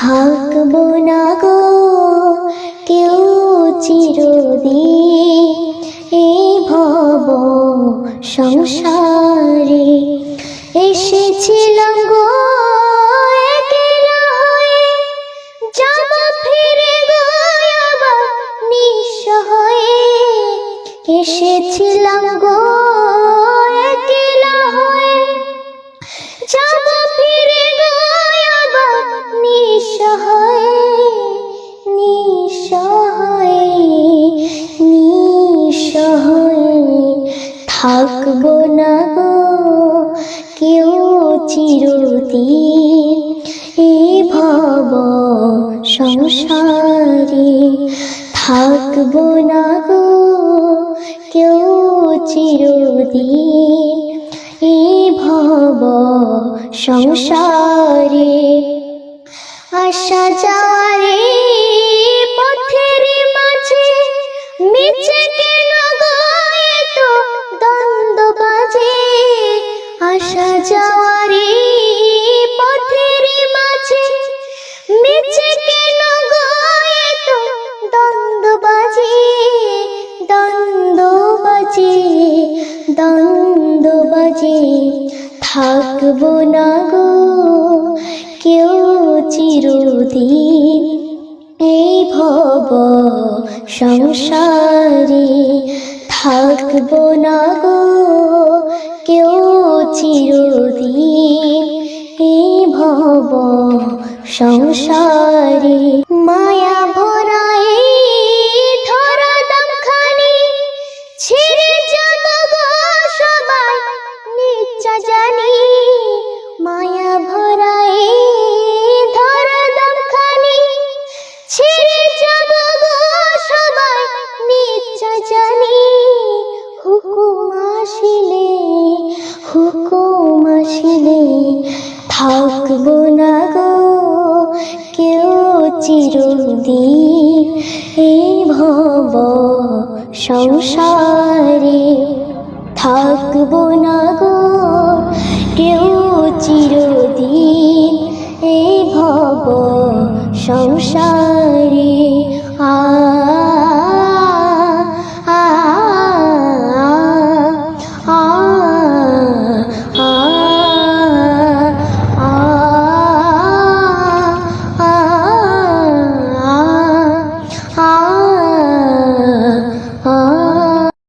থাকব না গো কেউ চিরদিন এই ভব সংসারে এসেছিলাম গো। এসেছিলাম গো থাকব না গো কেউ চিরদিন। এই ভব সংসারে থাকব না গো কেউ চিরদিন। এই ভব সংসারে আসা যাওয়ারে আসা যাওয়ারে পথের মাঝে মিছে কেন গো এত দ্বন্দ্ব বাজে দ্বন্দ্ব বাজে দ্বন্দ্ব বাজে। থাকব না গো কেউ চিরদিন এই ভব সংসারে। থাকব না গো কেউ চিরদিন এই ভব সংসারে মায়া চিরদিন ভব সংসারে থাকব না গো। কেউ চিরদিন এই ভব সংসার